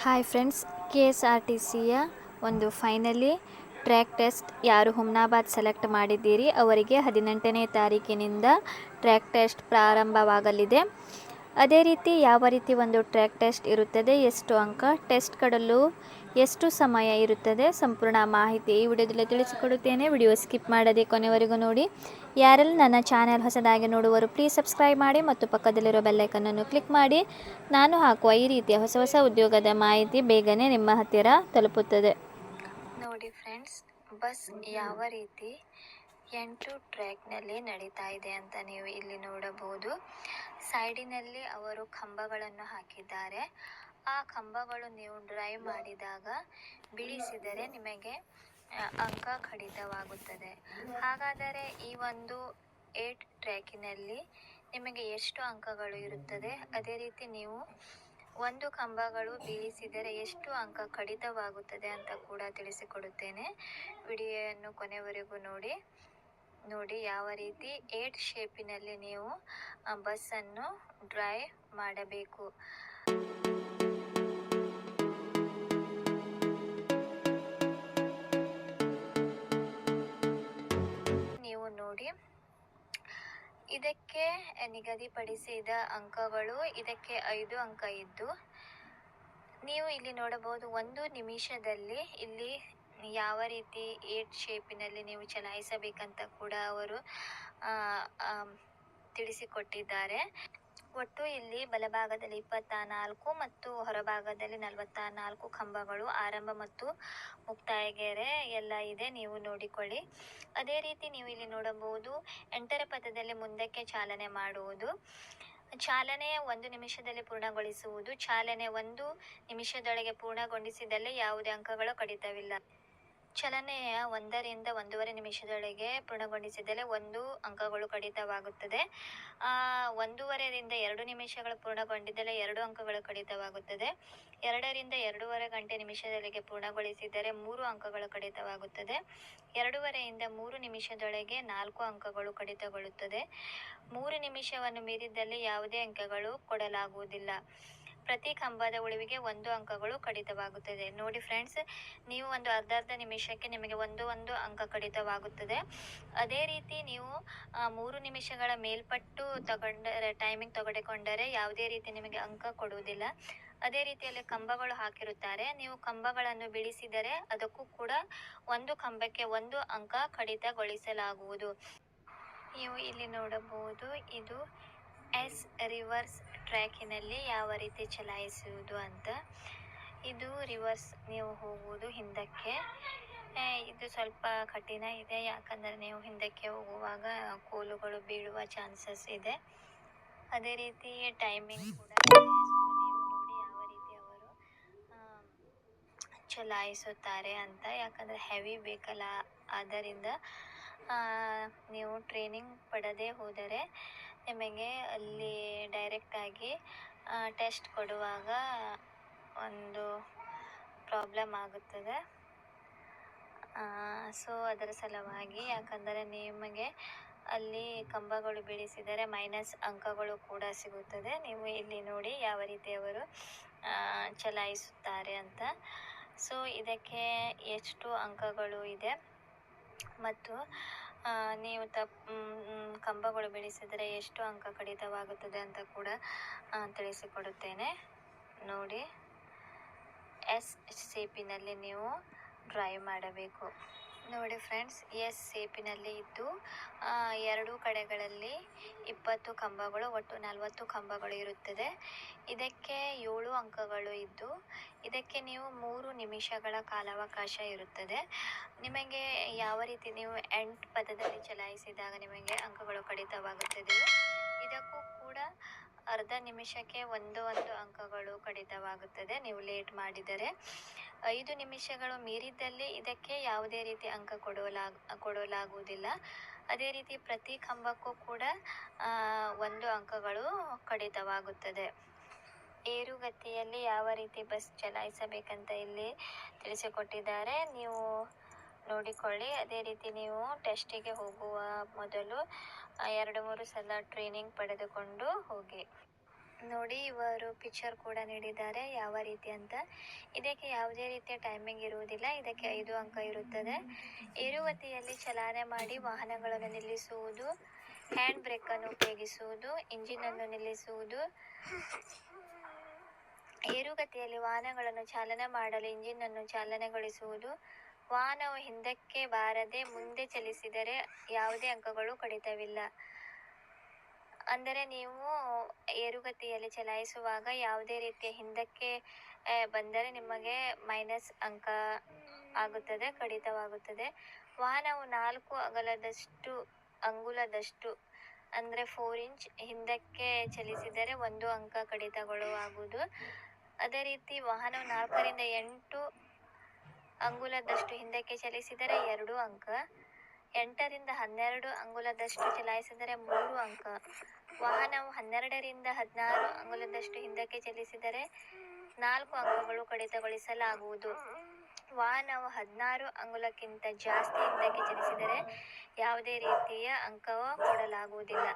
Hi friends K S R T ಸಿಯ ಒಂದು finally track test ಯಾರು ಹುಮ್ನಾಬಾದ್ ಸೆಲೆಕ್ಟ್ ಮಾಡಿದ್ದೀರಿ? ಅವರಿಗೆ ಹದಿನೆಂಟನೇ ತಾರೀಕಿನಿಂದ ಟ್ರ್ಯಾಕ್ ಟೆಸ್ಟ್ ಪ್ರಾರಂಭವಾಗಲಿದೆ. ಅದೇ ರೀತಿ ಯಾವ ರೀತಿ ಒಂದು ಟ್ರ್ಯಾಕ್ ಟೆಸ್ಟ್ ಇರುತ್ತದೆ, ಎಷ್ಟು ಅಂಕ ಟೆಸ್ಟ್ ಕಡಲು ಎಷ್ಟು ಸಮಯ ಇರುತ್ತದೆ ಸಂಪೂರ್ಣ ಮಾಹಿತಿ ಈ ವಿಡಿಯೋದಲ್ಲಿ ತಿಳಿಸಿಕೊಡುತ್ತೇನೆ. ವಿಡಿಯೋ ಸ್ಕಿಪ್ ಮಾಡದೆ ಕೊನೆವರೆಗೂ ನೋಡಿ. ಯಾರೆಲ್ಲ ನನ್ನ ಚಾನೆಲ್ ಹೊಸದಾಗಿ ನೋಡುವರು ಪ್ಲೀಸ್ ಸಬ್ಸ್ಕ್ರೈಬ್ ಮಾಡಿ ಮತ್ತು ಪಕ್ಕದಲ್ಲಿರೋ ಬೆಲ್ಲೈಕನ್ನನ್ನು ಕ್ಲಿಕ್ ಮಾಡಿ. ನಾನು ಹಾಕುವ ಈ ರೀತಿಯ ಹೊಸ ಹೊಸ ಉದ್ಯೋಗದ ಮಾಹಿತಿ ಬೇಗನೆ ನಿಮ್ಮ ಹತ್ತಿರ ತಲುಪುತ್ತದೆ. ನೋಡಿ ಫ್ರೆಂಡ್ಸ್ ಬಸ್ ಯಾವ ರೀತಿ ಎಂಟು ಟ್ರ್ಯಾಕ್ನಲ್ಲಿ ನಡೀತಾ ಇದೆ ಅಂತ ನೀವು ಇಲ್ಲಿ ನೋಡಬಹುದು. ಸೈಡಿನಲ್ಲಿ ಅವರು ಕಂಬಗಳನ್ನು ಹಾಕಿದ್ದಾರೆ. ಆ ಕಂಬಗಳು ನೀವು ಡ್ರೈವ್ ಮಾಡಿದಾಗ ಬಿಡಿಸಿದರೆ ನಿಮಗೆ ಅಂಕ ಕಡಿತವಾಗುತ್ತದೆ. ಹಾಗಾದರೆ ಈ ಒಂದು ಏಟ್ ಟ್ರ್ಯಾಕಿನಲ್ಲಿ ನಿಮಗೆ ಎಷ್ಟು ಅಂಕಗಳು ಇರುತ್ತದೆ? ಅದೇ ರೀತಿ ನೀವು ಒಂದು ಕಂಬಗಳು ಬೀಳಿಸಿದರೆ ಎಷ್ಟು ಅಂಕ ಕಡಿತವಾಗುತ್ತದೆ ಅಂತ ಕೂಡ ತಿಳಿಸಿಕೊಡುತ್ತೇನೆ. ವಿಡಿಯೋವನ್ನು ಕೊನೆವರೆಗೂ ನೋಡಿ. ನೋಡಿ ಯಾವ ರೀತಿ ಏಟ್ ಶೇಪಿನಲ್ಲಿ ನೀವು ಬಸ್ಸನ್ನು ಡ್ರೈವ್ ಮಾಡಬೇಕು. ನೀವು ನೋಡಿ, ಇದಕ್ಕೆ ನಿಗದಿಪಡಿಸಿದ ಅಂಕಗಳು, ಇದಕ್ಕೆ ಐದು ಅಂಕ ಇದ್ದು, ನೀವು ಇಲ್ಲಿ ನೋಡಬಹುದು ಒಂದು ನಿಮಿಷದಲ್ಲಿ ಇಲ್ಲಿ ಯಾವ ರೀತಿ ಏಟ್ ಶೇಪಿನಲ್ಲಿ ನೀವು ಚಲಾಯಿಸಬೇಕಂತ ಕೂಡ ಅವರು ತಿಳಿಸಿಕೊಟ್ಟಿದ್ದಾರೆ. ಒಟ್ಟು ಇಲ್ಲಿ ಬಲಭಾಗದಲ್ಲಿ ಇಪ್ಪತ್ತ ನಾಲ್ಕು ಮತ್ತು ಹೊರಭಾಗದಲ್ಲಿ ನಲವತ್ತ ನಾಲ್ಕು ಕಂಬಗಳು ಆರಂಭ ಮತ್ತು ಮುಕ್ತಾಯ ಗೆರೆ ಎಲ್ಲ ಇದೆ, ನೀವು ನೋಡಿಕೊಳ್ಳಿ. ಅದೇ ರೀತಿ ನೀವು ಇಲ್ಲಿ ನೋಡಬಹುದು ಎಂಟರ ಪಥದಲ್ಲಿ ಮುಂದಕ್ಕೆ ಚಾಲನೆ ಮಾಡುವುದು. ಚಾಲನೆಯ ಒಂದು ನಿಮಿಷದಲ್ಲಿ ಪೂರ್ಣಗೊಳಿಸುವುದು. ಚಾಲನೆ ಒಂದು ನಿಮಿಷದೊಳಗೆ ಪೂರ್ಣಗೊಳಿಸಿದಲ್ಲಿ ಯಾವುದೇ ಅಂಕಗಳು ಕಡಿತವಿಲ್ಲ. ಚಲನೆಯ ಒಂದರಿಂದ ಒಂದೂವರೆ ನಿಮಿಷದೊಳಗೆ ಪೂರ್ಣಗೊಳಿಸಿದರೆ ಒಂದು ಅಂಕಗಳು ಕಡಿತವಾಗುತ್ತದೆ. ಒಂದೂವರೆಯಿಂದ ಎರಡು ನಿಮಿಷಗಳು ಪೂರ್ಣಗೊಂಡಿದ್ದರೆ ಎರಡು ಅಂಕಗಳು ಕಡಿತವಾಗುತ್ತದೆ. ಎರಡರಿಂದ ಎರಡೂವರೆ ಗಂಟೆ ನಿಮಿಷದೊಳಗೆ ಪೂರ್ಣಗೊಳಿಸಿದರೆ ಮೂರು ಅಂಕಗಳು ಕಡಿತವಾಗುತ್ತದೆ. ಎರಡೂವರೆಯಿಂದ ಮೂರು ನಿಮಿಷದೊಳಗೆ ನಾಲ್ಕು ಅಂಕಗಳು ಕಡಿತಗೊಳ್ಳುತ್ತದೆ. ಮೂರು ನಿಮಿಷವನ್ನು ಮೀರಿದಲ್ಲಿ ಯಾವುದೇ ಅಂಕಗಳು ಕೊಡಲಾಗುವುದಿಲ್ಲ. ಪ್ರತಿ ಕಂಬದ ಉಳಿವಿಗೆ ಒಂದು ಅಂಕಗಳು ಕಡಿತವಾಗುತ್ತದೆ. ನೋಡಿ ಫ್ರೆಂಡ್ಸ್ ನೀವು ಒಂದು ಅರ್ಧ ಅರ್ಧ ನಿಮಿಷಕ್ಕೆ ನಿಮಗೆ ಒಂದು ಒಂದು ಅಂಕ ಕಡಿತವಾಗುತ್ತದೆ. ಅದೇ ರೀತಿ ನೀವು ಮೂರು ನಿಮಿಷಗಳ ಮೇಲ್ಪಟ್ಟು ತಗೊಂಡರೆ ಟೈಮಿಂಗ್ ತೆಗೆದುಕೊಂಡರೆ ಯಾವುದೇ ರೀತಿ ನಿಮಗೆ ಅಂಕ ಕೊಡುವುದಿಲ್ಲ. ಅದೇ ರೀತಿಯಲ್ಲಿ ಕಂಬಗಳು ಹಾಕಿರುತ್ತಾರೆ. ನೀವು ಕಂಬಗಳನ್ನು ಬಿಡಿಸಿದರೆ ಅದಕ್ಕೂ ಕೂಡ ಒಂದು ಕಂಬಕ್ಕೆ ಒಂದು ಅಂಕ ಕಡಿತಗೊಳಿಸಲಾಗುವುದು. ನೀವು ಇಲ್ಲಿ ನೋಡಬಹುದು, ಇದು ಎಸ್ ರಿವರ್ಸ್ ಟ್ರ್ಯಾಕಿನಲ್ಲಿ ಯಾವ ರೀತಿ ಚಲಾಯಿಸುವುದು ಅಂತ. ಇದು ರಿವರ್ಸ್, ನೀವು ಹೋಗುವುದು ಹಿಂದಕ್ಕೆ. ಇದು ಸ್ವಲ್ಪ ಕಠಿಣ ಇದೆ, ಯಾಕಂದರೆ ನೀವು ಹಿಂದಕ್ಕೆ ಹೋಗುವಾಗ ಕೋಲುಗಳು ಬೀಳುವ ಚಾನ್ಸಸ್ ಇದೆ. ಅದೇ ರೀತಿ ಟೈಮಿಂಗ್ ಕೂಡ. ನೀವು ಯಾವ ರೀತಿ ಅವರು ಚಲಾಯಿಸುತ್ತಾರೆ ಅಂತ. ಯಾಕಂದರೆ ಹೆವಿ ಬೇಕಲ್ಲ ಆದ್ದರಿಂದ ನೀವು ಟ್ರೈನಿಂಗ್ ಪಡೆದೇ ಹೋದರೆ ನಿಮಗೆ ಅಲ್ಲಿ ಡೈರೆಕ್ಟಾಗಿ ಟೆಸ್ಟ್ ಕೊಡುವಾಗ ಒಂದು ಪ್ರಾಬ್ಲಮ್ ಆಗುತ್ತದೆ. ಸೊ ಅದರ ಸಲುವಾಗಿ ಯಾಕಂದರೆ ನಿಮಗೆ ಅಲ್ಲಿ ಕಂಬಗಳು ಬೀಳಿಸಿದರೆ ಮೈನಸ್ ಅಂಕಗಳು ಕೂಡ ಸಿಗುತ್ತದೆ. ನೀವು ಇಲ್ಲಿ ನೋಡಿ ಯಾವ ರೀತಿ ಅವರು ಚಲಾಯಿಸುತ್ತಾರೆ ಅಂತ. ಸೊ ಇದಕ್ಕೆ ಎಷ್ಟು ಅಂಕಗಳು ಇದೆ. ಮತ್ತು ನೀವು ತಪ್ ಮ್, ಕಂಬಗಳು ಬೆಳೆಸಿದರೆ ಎಷ್ಟು ಅಂಕ ಕಡಿತವಾಗುತ್ತದೆ ಅಂತ ಕೂಡ ತಿಳಿಸಿಕೊಡುತ್ತೇನೆ. ನೋಡಿ ಎಸ್ ಶೇಪಿನಲ್ಲಿ ನೀವು ಡ್ರೈವ್ ಮಾಡಬೇಕು. ನೋಡಿ ಫ್ರೆಂಡ್ಸ್, ಎಸ್ ಸೇಪಿನಲ್ಲಿ ಇದ್ದು ಎರಡು ಕಡೆಗಳಲ್ಲಿ ಇಪ್ಪತ್ತು ಕಂಬಗಳು, ಒಟ್ಟು ನಲವತ್ತು ಕಂಬಗಳು ಇರುತ್ತದೆ. ಇದಕ್ಕೆ ಏಳು ಅಂಕಗಳು ಇದ್ದು, ಇದಕ್ಕೆ ನೀವು ಮೂರು ನಿಮಿಷಗಳ ಕಾಲಾವಕಾಶ ಇರುತ್ತದೆ. ನಿಮಗೆ ಯಾವ ರೀತಿ ನೀವು ಎಂಟ್ ಪದದಲ್ಲಿ ಚಲಾಯಿಸಿದಾಗ ನಿಮಗೆ ಅಂಕಗಳು ಕಡಿತವಾಗುತ್ತದೆಯೋ, ಇದಕ್ಕೂ ಕೂಡ ಅರ್ಧ ನಿಮಿಷಕ್ಕೆ ಒಂದು ಒಂದು ಅಂಕಗಳು ಕಡಿತವಾಗುತ್ತದೆ. ನೀವು ಲೇಟ್ ಮಾಡಿದರೆ ಐದು ನಿಮಿಷಗಳು ಮೀರಿದ್ದಲ್ಲಿ ಇದಕ್ಕೆ ಯಾವುದೇ ರೀತಿ ಅಂಕ ಕೊಡಲಾಗ್, ಕೊಡಲಾಗುವುದಿಲ್ಲ. ಅದೇ ರೀತಿ ಪ್ರತಿ ಕಂಬಕ್ಕೂ ಕೂಡ ಒಂದು ಅಂಕಗಳು ಕಡಿತವಾಗುತ್ತದೆ. ಏರುಗತಿಯಲ್ಲಿ ಯಾವ ರೀತಿ ಬಸ್ ಚಲಾಯಿಸಬೇಕಂತ ಇಲ್ಲಿ ತಿಳಿಸಿಕೊಟ್ಟಿದ್ದಾರೆ. ನೀವು ನೋಡಿಕೊಳ್ಳಿ. ಅದೇ ರೀತಿ ನೀವು ಟೆಸ್ಟಿಗೆ ಹೋಗುವ ಮೊದಲು ಎರಡು ಮೂರು ಸಲ ಟ್ರೈನಿಂಗ್ ಪಡೆದುಕೊಂಡು ಹೋಗಿ. ನೋಡಿ ಇವರು ಪಿಕ್ಚರ್ ಕೂಡ ನೀಡಿದ್ದಾರೆ, ಯಾವ ರೀತಿ ಅಂತ. ಇದಕ್ಕೆ ಯಾವುದೇ ರೀತಿಯ ಟೈಮಿಂಗ್ ಇರುವುದಿಲ್ಲ, ಇದಕ್ಕೆ ಐದು ಅಂಕ ಇರುತ್ತದೆ. ಏರುವತಿಯಲ್ಲಿ ಚಲಾನೆ ಮಾಡಿ ವಾಹನಗಳನ್ನು ನಿಲ್ಲಿಸುವುದು ಹ್ಯಾಂಡ್ ಬ್ರೇಕ್ ಅನ್ನು ಉಪಯೋಗಿಸುವುದು ಇಂಜಿನ್ ಅನ್ನು ನಿಲ್ಲಿಸುವುದು. ಏರುಗತಿಯಲ್ಲಿ ವಾಹನಗಳನ್ನು ಚಾಲನೆ ಮಾಡಲು ಇಂಜಿನ್ ಅನ್ನು ಚಾಲನೆಗೊಳಿಸುವುದು. ವಾಹನವು ಹಿಂದಕ್ಕೆ ಬಾರದೆ ಮುಂದೆ ಚಲಿಸಿದರೆ ಯಾವುದೇ ಅಂಕಗಳು ಕಡಿತವಿಲ್ಲ. ಅಂದರೆ ನೀವು ಏರುಗತಿಯಲ್ಲಿ ಚಲಾಯಿಸುವಾಗ ಯಾವುದೇ ರೀತಿಯ ಹಿಂದಕ್ಕೆ ಬಂದರೆ ನಿಮಗೆ ಮೈನಸ್ ಅಂಕ ಆಗುತ್ತದೆ, ಕಡಿತವಾಗುತ್ತದೆ. ವಾಹನವು ನಾಲ್ಕು ಅಗಲದಷ್ಟು, ಅಂಗುಲದಷ್ಟು, ಅಂದರೆ ಫೋರ್ ಇಂಚ್ ಹಿಂದಕ್ಕೆ ಚಲಿಸಿದರೆ ಒಂದು ಅಂಕ ಕಡಿತಗೊಳ್ಳುವಾಗುವುದು. ಅದೇ ರೀತಿ ವಾಹನವು ನಾಲ್ಕರಿಂದ ಎಂಟು ಅಂಗುಲದಷ್ಟು ಹಿಂದಕ್ಕೆ ಚಲಿಸಿದರೆ ಎರಡು ಅಂಕ. ಎಂಟರಿಂದ ಹನ್ನೆರಡು ಅಂಗುಲದಷ್ಟು ಚಲಾಯಿಸಿದರೆ ಮೂರು ಅಂಕ. ವಾಹನವು ಹನ್ನೆರಡರಿಂದ ಹದಿನಾರು ಅಂಗುಲದಷ್ಟು ಹಿಂದಕ್ಕೆ ಚಲಿಸಿದರೆ ನಾಲ್ಕು ಅಂಕಗಳು ಕಡಿತಗೊಳಿಸಲಾಗುವುದು. ವಾಹನವು ಹದಿನಾರು ಅಂಗುಲಕ್ಕಿಂತ ಜಾಸ್ತಿ ಹಿಂದಕ್ಕೆ ಚಲಿಸಿದರೆ ಯಾವುದೇ ರೀತಿಯ ಅಂಕವ ಕೊಡಲಾಗುವುದಿಲ್ಲ.